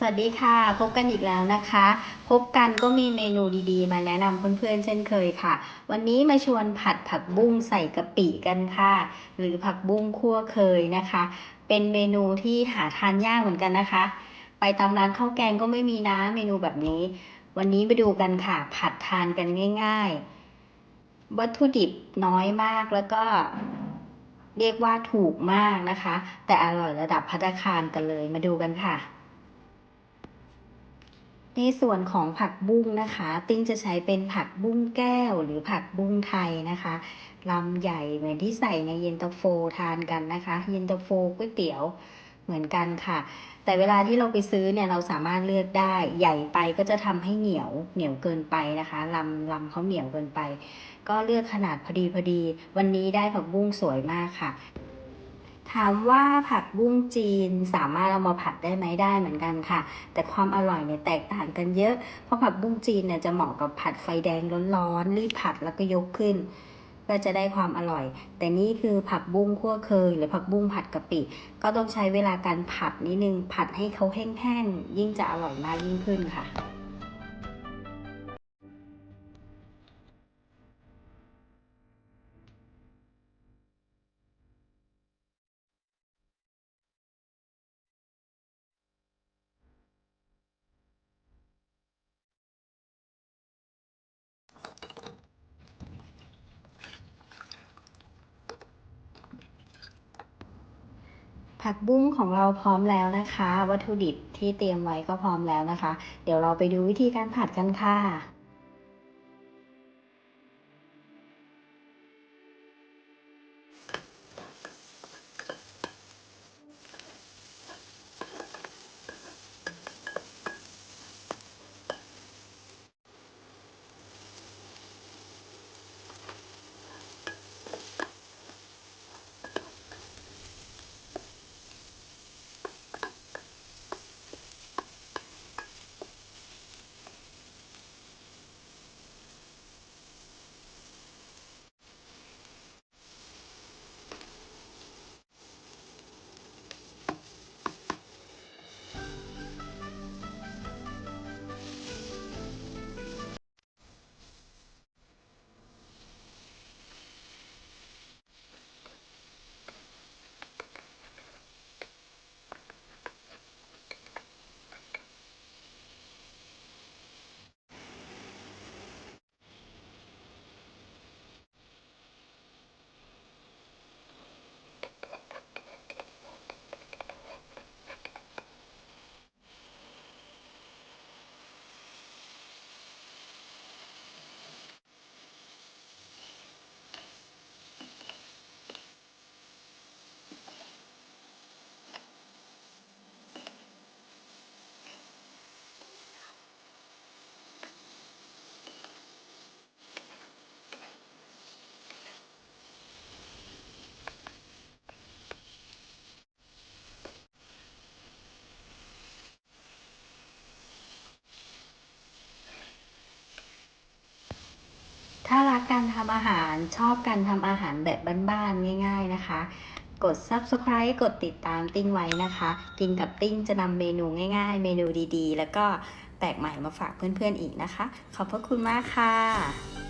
สวัสดีค่ะ พบกันอีกแล้วนะคะ พบกันก็มีเมนูดีๆ มาแนะนำเพื่อนๆเช่นเคยค่ะ วันนี้มาชวนผัดผักบุ้งใส่กะปิกันค่ะ หรือผักบุ้งคั่วเคยนะคะ เป็นเมนูที่หาทานยากเหมือนกันนะคะ ไปตามร้านข้าวแกงก็ไม่มีนะเมนูแบบนี้ วันนี้ไปดูกันค่ะ ผัดทานกันง่าย ๆ วัตถุดิบน้อยมากแล้วก็เรียกว่าถูกมากนะคะ แต่อร่อยระดับพัตคารกันเลยมาดูกันค่ะ ในส่วนของผักบุ้งนะคะ ติ้งจะใช้เป็นผักบุ้งแก้วหรือผักบุ้งไทยนะคะลำใหญ่เหมือนที่ใส่ในเย็นตาโฟทานกันนะคะ เย็นตาโฟก๋วยเตี๋ยวเหมือนกันค่ะ แต่เวลาที่เราไปซื้อเนี่ยเราสามารถเลือกได้ ใหญ่ไปก็จะทำให้เหนียวเหนียวเกินไปนะคะลำลำเขาเหนียวเกินไป ก็เลือกขนาดพอดีพอดี วันนี้ได้ผักบุ้งสวยมากค่ะ ถามว่าผักบุ้งจีนสามารถเอามาผัดได้ไหมได้เหมือนกันค่ะ แต่ความอร่อยเนี่ยแตกต่างกันเยอะ เพราะผักบุ้งจีนเนี่ยจะเหมาะกับผัดไฟแดงร้อนๆรีบผัดแล้วก็ยกขึ้น ก็จะได้ความอร่อย แต่นี่คือผักบุ้งคั่วเคย หรือผักบุ้งผัดกะปิ ก็ต้องใช้เวลาการผัดนิดนึงผัดให้เขาแห้งๆยิ่งจะอร่อยมากยิ่งขึ้นค่ะ ผักบุ้งของเราพร้อมแล้วนะคะ วัตถุดิบที่เตรียมไว้ก็พร้อมแล้วนะคะ เดี๋ยวเราไปดูวิธีการผัดกันค่ะ ถ้ารักการทำอาหารชอบการทำอาหารแบบบ้านๆง่าย ๆนะคะ กด subscribe กดติดตามติ้งไว้นะคะ กินกับติ้งจะนำเมนูง่าย ๆ เมนูดีๆ แล้วก็แปลกใหม่มาฝากเพื่อนๆอีกนะคะ ขอบพระคุณมากค่ะ